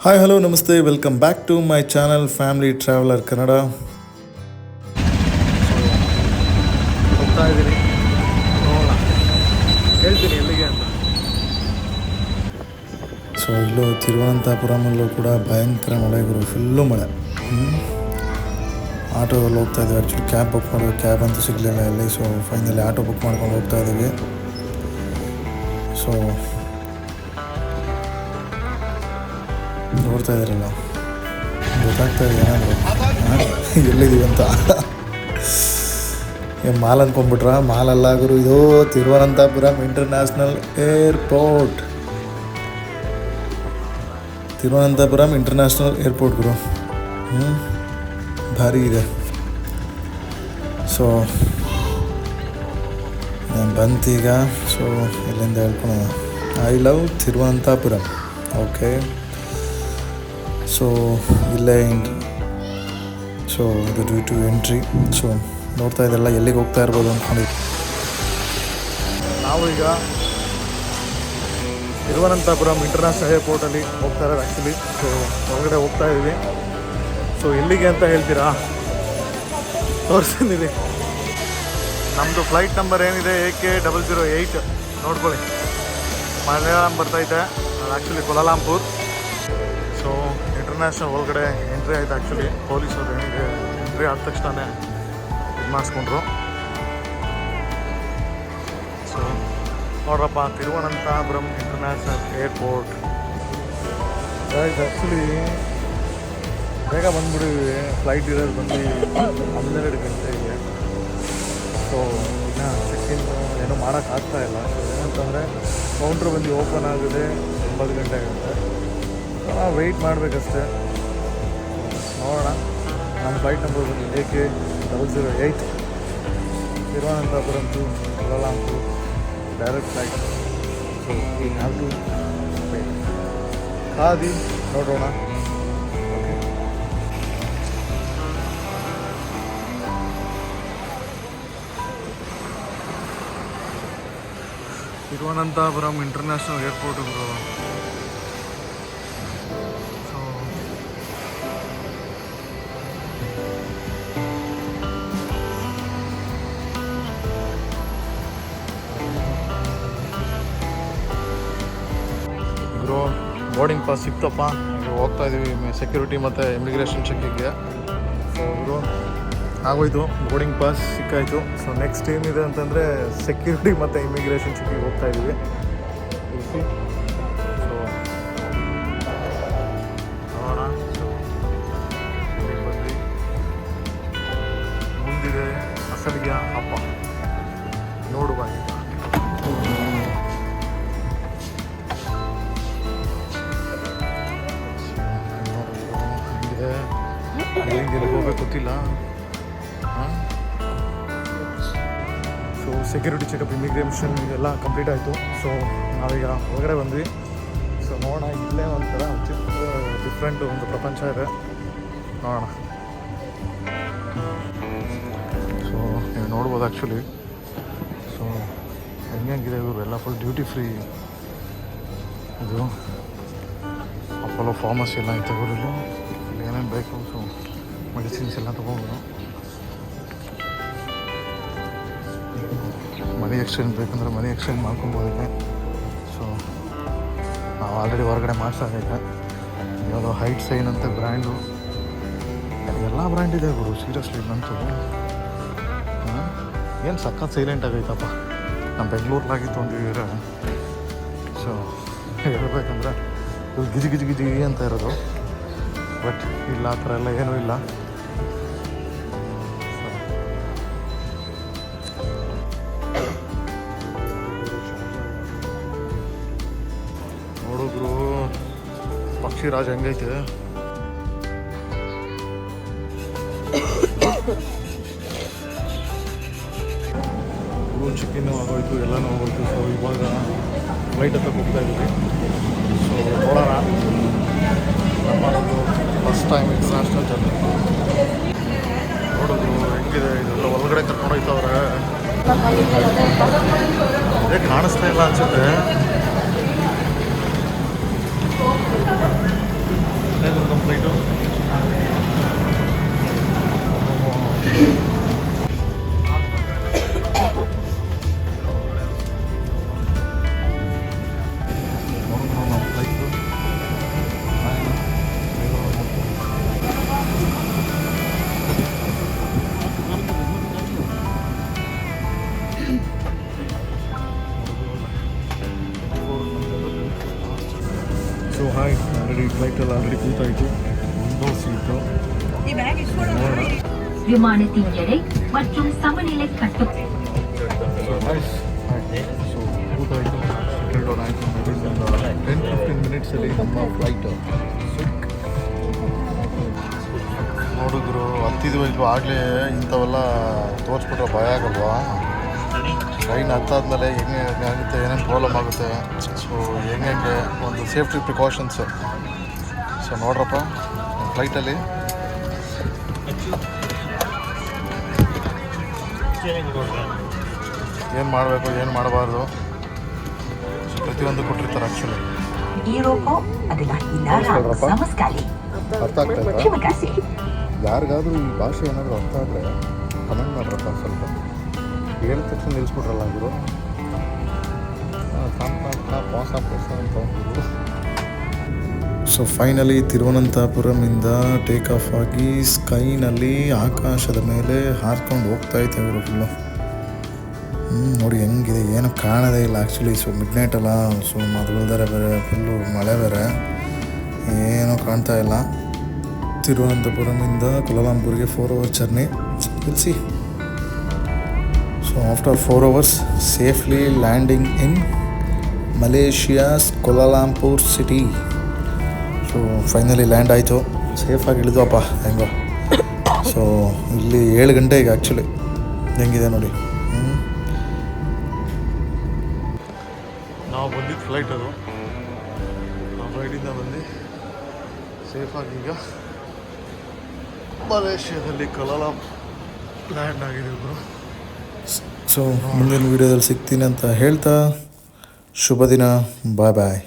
Hi hello namaste welcome back to my channel family traveller Kannada ಹೋಗ್ತಾ ಇದ್ದೀನಿ ನೋಡೋಣ. ಹೇಳ್ತೀನಿ ಎಲ್ಲಿಗೆ ಅಂತ. ಸೊ ಇಲ್ಲೂ ತಿರುವನಂತಪುರಮಲ್ಲೂ ಕೂಡ ಭಯಂಕರ ಮಳೆ ಗುರು. ಫುಲ್ಲು ಮಳೆ. ಆಟೋದಲ್ಲಿ ಹೋಗ್ತಾ ಇದ್ದೀವಿ. ಆ್ಯಕ್ಚುಲಿ ಕ್ಯಾಬ್ ಬುಕ್ ಮಾಡೋ ಕ್ಯಾಬ್ ಅಂತೂ ಸಿಗಲಿಲ್ಲ ಇಲ್ಲಿ. ಸೊ ಫೈನಲಿ ಆಟೋ ಬುಕ್ ಮಾಡ್ಕೊಂಡು ಹೋಗ್ತಾ ಇದ್ದೀವಿ. ಸೊ ನೋಡ್ತಾ ಇದ್ದಾರಲ್ಲ ಗೊತ್ತಾಗ್ತಾ ಇದೆ ಏನಾದರೂ ಎಲ್ಲಿದ್ದೀವಿ ಅಂತ. ಮಾಲ್ ಅನ್ಕೊಂಡ್ಬಿಟ್ರ? ಮಾಲ್ ಅಲ್ಲಾಗರು ಗುರು, ಇದು Thiruvananthapuram international airport. Thiruvananthapuram international airport ಗುರು. ಹ್ಞೂ ಭಾರಿ ಇದೆ. ಸೊ ನಾನು ಬಂತೀಗ ಸೊ ಇಲ್ಲಿಂದ ಹೇಳ್ಕೊಳ I love Thiruvananthapuram. Okay so ಇಲ್ಲೇ ಸೊ ಇದು ಡ್ಯೂ ಟು ಎಂಟ್ರಿ ಸೊ ನೋಡ್ತಾ ಇದೆಲ್ಲ ಎಲ್ಲಿಗೆ ಹೋಗ್ತಾ ಇರ್ಬೋದು ಅಂದ್ಕೊಂಡಿದ್ವಿ ನಾವು ಈಗ ತಿರುವನಂತಪುರಂ ಇಂಟರ್ನ್ಯಾಷನಲ್ ಏರ್ಪೋರ್ಟಲ್ಲಿ ಹೋಗ್ತಾ ಇರೋದು ಆ್ಯಕ್ಚುಲಿ ಸೊ ಹೊರಗಡೆ ಹೋಗ್ತಾ ಇದ್ದೀವಿ. ಸೊ ಎಲ್ಲಿಗೆ ಅಂತ ಹೇಳ್ತೀರಾ? ತೋರಿಸ್ತೀನಿ ನಮ್ಮದು ಫ್ಲೈಟ್ ನಂಬರ್ ಏನಿದೆ? A K double zero eight ನೋಡ್ಕೊಳ್ಳಿ. ಮಲಯಾಳಂ ಬರ್ತೈತೆ actually Kuala Lumpur. So international ಒಳಗಡೆ ಎಂಟ್ರಿ ಆಯ್ತು ಆ್ಯಕ್ಚುಲಿ ಪೊಲೀಸರು ಏನಿದೆ ಎಂಟ್ರಿ ಆದ ತಕ್ಷಣ ಇದು ಮಾಡಿಸ್ಕೊಂಡ್ರು ಸೊ ನೋಡ್ರಪ್ಪ, ತಿರುವನಂತಪುರಂ ಇಂಟರ್ನ್ಯಾಷನಲ್ ಏರ್ಪೋರ್ಟ್ ಆ್ಯಕ್ಚುಲಿ ಬೇಗ ಬಂದ್ಬಿಡಿ ಫ್ಲೈಟ್ ಇರೋದು ಬಂದು ಹನ್ನೆರಡು ಗಂಟೆಗೆ ಸೊ ಇನ್ನು ಚೆಕ್ಕಿನ್ ಏನೂ ಮಾಡೋಕ್ಕಾಗ್ತಾಯಿಲ್ಲ ಏನಂತಂದರೆ ಕೌಂಟ್ರ್ ಬಂದು ಓಪನ್ ಆಗಿದೆ. ಒಂಬತ್ತು ಗಂಟೆ ಆಗುತ್ತೆ. ವೆಯ್ಟ್ ಮಾಡಬೇಕಷ್ಟೇ. ನೋಡೋಣ. ನಮ್ಮ ಫ್ಲೈಟ್ ನಂಬರ್ ಬಂದು A K double zero eight Thiruvananthapuram to Kuala Lumpur direct flight so we have to wait ಕಾದಿ ನೋಡೋಣ. ಓಕೆ ತಿರುವನಂತಪುರಂ ಇಂಟರ್ನ್ಯಾಷನಲ್ ಏರ್ಪೋರ್ಟ್ ಗುರು. ಬೋರ್ಡಿಂಗ್ ಪಾಸ್ ಸಿಕ್ತಪ್ಪ. ಹಾಗೆ ಹೋಗ್ತಾ ಇದೀವಿ ಸೆಕ್ಯೂರಿಟಿ ಮತ್ತು ಇಮಿಗ್ರೇಷನ್ ಚೆಕ್ಕಿಗೆ ಸೊ ಗುರು ಆಗೋಯ್ತು ಬೋರ್ಡಿಂಗ್ ಪಾಸ್ ಸಿಕ್ಕಾಯಿತು. ಸೊ ನೆಕ್ಸ್ಟ್ ಏನಿದೆ ಅಂತಂದರೆ ಸೆಕ್ಯೂರಿಟಿ ಮತ್ತು ಇಮಿಗ್ರೇಷನ್ ಚೆಕ್ಕಿಗೆ ಹೋಗ್ತಾ ಇದ್ದೀವಿ ಸೊ ನೋಡೋಣ. ಮುಂದಿದೆ ಅಸಲಿಗೆ ಹಬ್ಬ. ನೋಡುವ ಈಗ. ಹೆಂಗೆ ಹೋಗ್ಬೇಕು ಗೊತ್ತಿಲ್ಲ. ಸೊ ಸೆಕ್ಯೂರಿಟಿ ಚೆಕಪ್ ಇಮಿಗ್ರೇಷನ್ ಎಲ್ಲ ಕಂಪ್ಲೀಟ್ ಆಯಿತು. ಸೊ ನಾವೀಗ ಹೊರಗಡೆ ಬಂದ್ವಿ. ಸೊ ನೋಡೋಣ, ಇಲ್ಲೇ ಒಂಥರ ಡಿಫ್ರೆಂಟ್ ಒಂದು ಪ್ರಪಂಚ ಇದೆ. ನೋಡೋಣ. ಸೊ ನೀವು ನೋಡ್ಬೋದು ಆ್ಯಕ್ಚುಲಿ ಸೊ ಹೆಂಗಿದೆ ಇವರು? ಎಲ್ಲ ಫುಲ್ ಡ್ಯೂಟಿ ಫ್ರೀ ಇದು ಅಪೋಲೋ ಫಾರ್ಮಸಿ ಎಲ್ಲ ಐತೆ ಊರಲ್ಲಿ. ಏನೇನು ಬೇಕು ಸೊ ಮೆಡಿಸಿನ್ಸ್ ಎಲ್ಲ ತೊಗೊಬೋದು ಮನಿ ಎಕ್ಸ್ಚೇಂಜ್ ಬೇಕಂದ್ರೆ ಮನಿ ಎಕ್ಸ್ಚೇಂಜ್ ಮಾಡ್ಕೊಬೋದು ಇಲ್ಲಿ ಸೊ ನಾವು ಆಲ್ರೆಡಿ ಹೊರಗಡೆ ಮಾಡ್ಸಾಗೈತೆ ಯಾವುದೋ ಹೈಟ್ ಸೈನ್ ಅಂತ ಬ್ರ್ಯಾಂಡು ಎಲ್ಲ ಬ್ರ್ಯಾಂಡ್ ಇದೆ ಗುರು ಸೀರಿಯಸ್ಲಿ ನಂತು ಏನು ಸಖತ್ ಸೈಲೆಂಟ್ ಆಗೈತಪ್ಪ. ನಮ್ಮ ಬೆಂಗಳೂರಲ್ಲಾಗಿತ್ತು ಇರ ಸೊ ಹೇಳ್ಬೇಕಂದ್ರೆ ಇದು ಗಿಜಿ ಗಿಜಿ ಗಿಜಿ ಅಂತ ಇರೋದು. ಬಟ್ ಇಲ್ಲ, ಆ ಥರ ಎಲ್ಲ ಏನೂ ಇಲ್ಲ. ನೋಡಿದ್ರು ಪಕ್ಷಿರಾಜ್ ಹೆಂಗೈತೆ? ಚಿಕನ್ನು ಆಗೋಯ್ತು, ಎಲ್ಲನೂ ಆಗೋಯ್ತು. ಸೊ ಇವಾಗ ಫ್ಲೈಟ್ ಹತ್ರ ಹೋಗ್ತಾ ಇದ್ದೀವಿ. ಸೊ ನೋಡೋಣ. ನಮ್ಮದೊಂದು ಫಸ್ಟ್ ಟೈಮ್ ಇಂಟರ್ನ್ಯಾಷನಲ್ ಜರ್ನಿ ನೋಡೋದು ಹೆಂಗಿದೆ ಇದೆಲ್ಲ ಒಳಗಡೆ ಕರ್ಕೊಂಡು ಹೋಯ್ತವ್ರೆ ಅದೇ ಕಾಣಿಸ್ತಾ ಇಲ್ಲ ಅನ್ಸುತ್ತೆ ಕಂಪ್ಲೀಟು ಫ್ಲೈಟಲ್ಲಿ ಆಲ್ರೆಡಿ ಕೂತಾಯಿತು ಒಂದೋ ಸೀಟು ನೋಡೋಣ விமானத்தின் எடை மற்றும் சமநிலை கட்டு so nice so ಕೂತಾಯಿತು settle down ಆಯಿತು ಟೆನ್ ಫಿಫ್ಟೀನ್ ಮಿನಿಟ್ಸಲ್ಲಿ ನಮ್ಮ ಫ್ಲೈಟು ನೋಡಿದ್ರು ಹತ್ತಿದ್ವೈತು ಆಗಲೇ ಇಂಥವೆಲ್ಲ ತೋರಿಸ್ಬಿಟ್ರೆ ಭಯ ಆಗಲ್ವಾ ಟ್ರೈನ್ ಹತ್ತಾದ್ಮೇಲೆ ಹೆಂಗೆ ಹೆಂಗೆ ಆಗುತ್ತೆ ಏನೇನು ಪ್ರಾಬ್ಲಮ್ ಆಗುತ್ತೆ ಸೊ ಹೆಂಗೆ ಒಂದು ಸೇಫ್ಟಿ ಪ್ರಿಕಾಷನ್ಸು ಸೊ ನೋಡ್ರಪ್ಪ ಫ್ಲೈಟಲ್ಲಿ ಏನು ಮಾಡಬೇಕು ಏನು ಮಾಡಬಾರ್ದು? ಪ್ರತಿಯೊಂದು ಕೊಟ್ಟಿರ್ತಾರೆ ಆ್ಯಕ್ಚುಲಿ. ಅರ್ಥ ಆಗ್ತಾ ಯಾರಿಗಾದ್ರೂ ಈ ಭಾಷೆ ಏನಾದರೂ ಅರ್ಥ ಆದರೆ ಹೇಳಿದ ತಕ್ಷಣ ನಿಲ್ಲಿಸ್ಬಿಟ್ರಲ್ಲ ಗುರು? ಪಾಸ ಪಾಸ ಅಂತ. ಸೊ ಫೈನಲಿ ತಿರುವನಂತಪುರಮಿಂದ ಟೇಕ್ ಆಫ್ ಆಗಿ ಸ್ಕೈನಲ್ಲಿ ಆಕಾಶದ ಮೇಲೆ ಹಾರ್ಕೊಂಡು ಹೋಗ್ತಾ ಇದ್ದೇವೆ ಫುಲ್ಲು ಹ್ಞೂ ನೋಡಿ ಹೆಂಗಿದೆ ಏನು ಕಾಣದೇ ಇಲ್ಲ ಆ್ಯಕ್ಚುಲಿ ಸೊ ಮಿಡ್ ನೈಟ್ ಅಲ್ಲ ಸೊ ಮೊದಲದರೆ ಬೇರೆ ಫುಲ್ಲು ಮಳೆ ಬೇರೆ. ಏನೂ ಕಾಣ್ತಾ ಇಲ್ಲ. ತಿರುವನಂತಪುರಮಿಂದ ಕುಲಾಲಂಪುರ್ಗೆ four hour journey C so after four hours safely landing in Malaysia's Kuala Lumpur city so finally land ಆಯಿತು. ಸೇಫಾಗಿ ಇಳಿದ್ವಪ್ಪ ಹೆಂಗೋ. ಸೊ ಇಲ್ಲಿ ಏಳು ಗಂಟೆ ಈಗ ಆ್ಯಕ್ಚುಲಿ ಹೆಂಗಿದೆ ನೋಡಿ. ನಾವು ಬಂದಿದ್ದು ಫ್ಲೈಟ್ ಅದು. ನಾವು ಫ್ಲೈಟಿಂದ ಬಂದು ಸೇಫಾಗಿ ಈಗ ಮಲೇಷ್ಯಾದಲ್ಲಿ ಕಲಾಲ ಲ್ಯಾಂಡ್ ಆಗಿದೆ ಗುರು ಸೊ ಮುಂದಿನ ವೀಡಿಯೋದಲ್ಲಿ ಸಿಗ್ತೀನಿ ಅಂತ ಹೇಳ್ತಾ ಶುಭ ದಿನ ಬಾಯ್ ಬಾಯ್